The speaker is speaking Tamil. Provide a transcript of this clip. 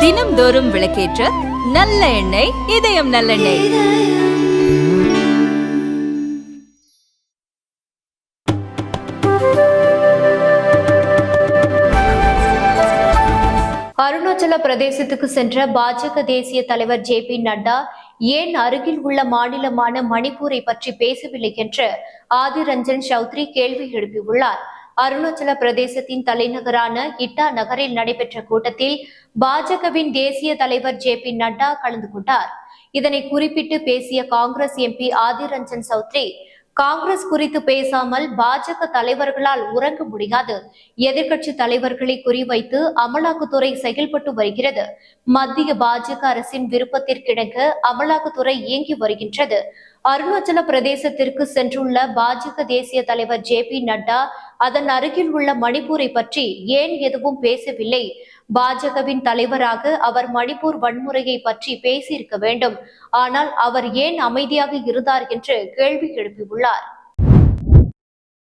தினம்தோறும் விளக்கேற்ற நல்ல எண்ணெய் இதயம் நல்லெண்ணெய் அருணாச்சல பிரதேசத்துக்கு சென்ற பாஜக தேசிய தலைவர் ஜே பி நட்டா ஏன் அருகில் உள்ள மாநிலமான மணிப்பூரை பற்றி பேசவில்லை என்று ஆதிர் ரஞ்சன் சௌத்ரி கேள்வி எழுப்பியுள்ளார். அருணாச்சல பிரதேசத்தின் தலைநகரான இட்டா நகரில் நடைபெற்ற கூட்டத்தில் பாஜகவின் தேசிய தலைவர் ஜே பி நட்டா கலந்து கொண்டார். இதனை குறிப்பிட்டு பேசிய காங்கிரஸ் எம்பி ஆதிர் ரஞ்சன் சௌத்ரி காங்கிரஸ் குறித்து பேசாமல் பாஜக தலைவர்களால் உறங்க முடியாது. எதிர்கட்சி தலைவர்களை குறிவைத்து அமலாக்கத்துறை செயல்பட்டு வருகிறது. மத்திய பாஜக அரசின் விருப்பத்திற்கிணங்க அமலாக்கத்துறை இயங்கி வருகின்றது. அருணாச்சல பிரதேசத்திற்கு சென்றுள்ள பாஜக தேசிய தலைவர் ஜே பி நட்டா அதன் அருகில் உள்ள மணிப்பூரை பற்றி ஏன் எதுவும் பேசவில்லை? பாஜகவின் தலைவராக அவர் மணிப்பூர் வன்முறையை பற்றி பேசியிருக்க வேண்டும். ஆனால் அவர் ஏன் அமைதியாக இருந்தார் என்று கேள்வி எழுப்பியுள்ளார்.